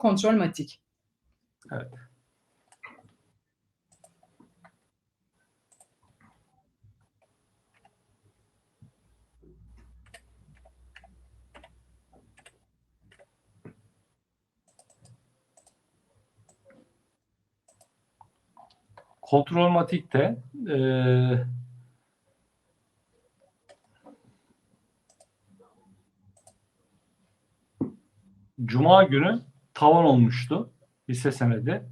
Kontrolmatik. Evet. Kontrolmatik'te eee Cuma günü tavan olmuştu hisse senedi.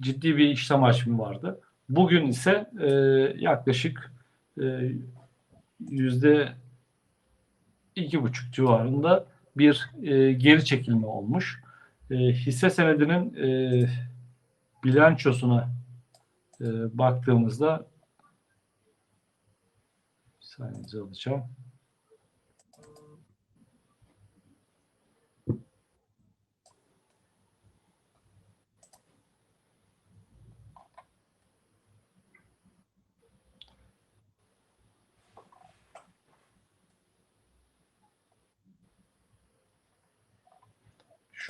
Ciddi bir işlem hacmi vardı. Bugün ise e, yaklaşık e, yüzde iki buçuk civarında bir e, geri çekilme olmuş. E, hisse senedinin e, bilançosuna e, baktığımızda bir saniye alacağım.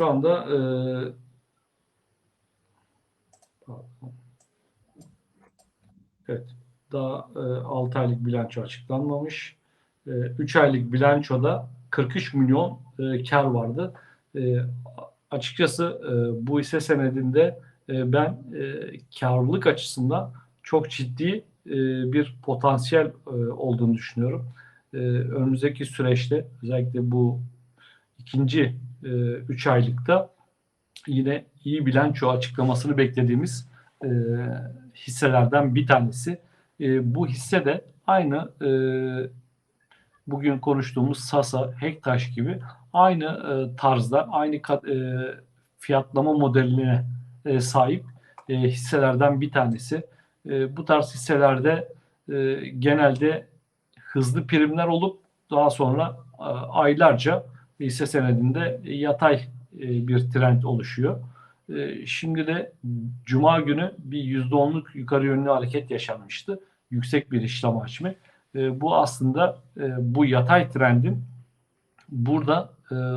Şu anda e, evet daha e, 6 aylık bilanço açıklanmamış. E, 3 aylık bilançoda 43 milyon e, kar vardı. E, açıkçası e, bu hisse senedinde e, ben e, karlılık açısından çok ciddi e, bir potansiyel e, olduğunu düşünüyorum. E, önümüzdeki süreçte özellikle bu ikinci 3 aylıkta yine iyi bilanço açıklamasını beklediğimiz e, hisselerden bir tanesi. E, bu hisse de aynı e, bugün konuştuğumuz Sasa, Hektaş gibi aynı e, tarzda, aynı kat, e, fiyatlama modeline e, sahip e, hisselerden bir tanesi. E, bu tarz hisselerde e, genelde hızlı primler olup daha sonra e, aylarca hisse senedinde yatay e, bir trend oluşuyor. E, şimdi de Cuma günü bir %10'luk yukarı yönlü hareket yaşanmıştı. Yüksek bir işlem hacmi. E, bu aslında bu yatay trendin burada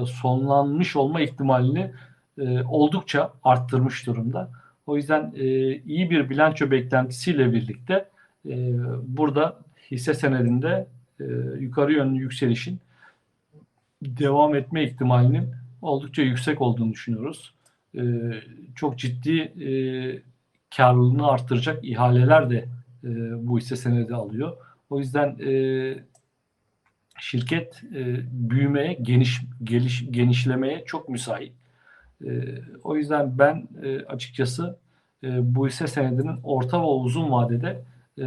sonlanmış olma ihtimalini oldukça arttırmış durumda. O yüzden iyi bir bilanço beklentisiyle birlikte burada hisse senedinde yukarı yönlü yükselişin devam etme ihtimalinin oldukça yüksek olduğunu düşünüyoruz. E, çok ciddi e, karlılığını artıracak ihaleler de e, bu hisse senedi alıyor. O yüzden e, şirket e, büyümeye, geniş geliş, genişlemeye çok müsait. E, o yüzden ben e, açıkçası e, bu hisse senedinin orta ve uzun vadede e,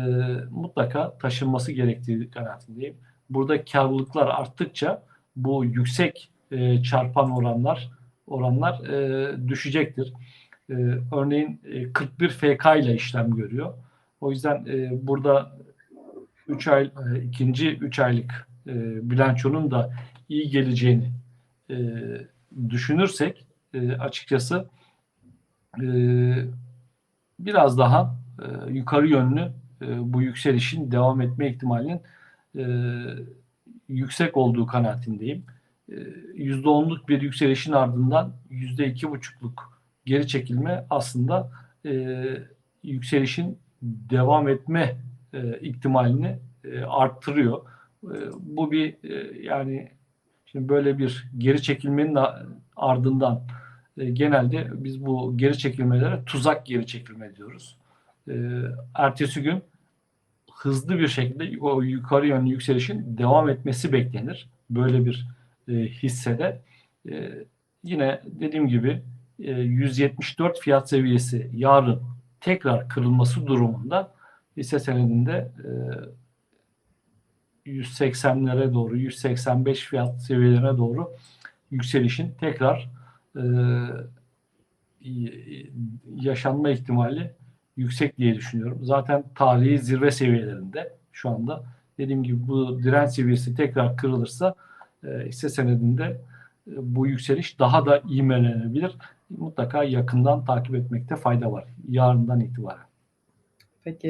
mutlaka taşınması gerektiği kanaatindeyim. Burada karlılıklar arttıkça bu yüksek e, çarpan oranlar oranlar e, düşecektir. E, örneğin e, 41 FK ile işlem görüyor. O yüzden e, burada 3 ay e, ikinci 3 aylık e, bilançonun da iyi geleceğini e, düşünürsek e, açıkçası e, biraz daha e, yukarı yönlü e, bu yükselişin devam etme ihtimalinin e, yüksek olduğu kanaatindeyim. %10'luk ee, bir yükselişin ardından %2,5'luk geri çekilme aslında e, yükselişin devam etme e, ihtimalini e, arttırıyor. E, bu bir e, yani şimdi böyle bir geri çekilmenin ardından e, genelde biz bu geri çekilmelere tuzak geri çekilme diyoruz. E, ertesi gün hızlı bir şekilde o yukarı yönlü yükselişin devam etmesi beklenir. Böyle bir e, hissede. E, yine dediğim gibi e, 174 fiyat seviyesi yarın tekrar kırılması durumunda hisse senedinde e, 180'lere doğru 185 fiyat seviyelerine doğru yükselişin tekrar e, yaşanma ihtimali yüksek diye düşünüyorum. Zaten tarihi zirve seviyelerinde şu anda. Dediğim gibi bu direnç seviyesi tekrar kırılırsa e, hisse senedinde e, bu yükseliş daha da ivmelenebilir. Mutlaka yakından takip etmekte fayda var. Yarından itibaren. Peki.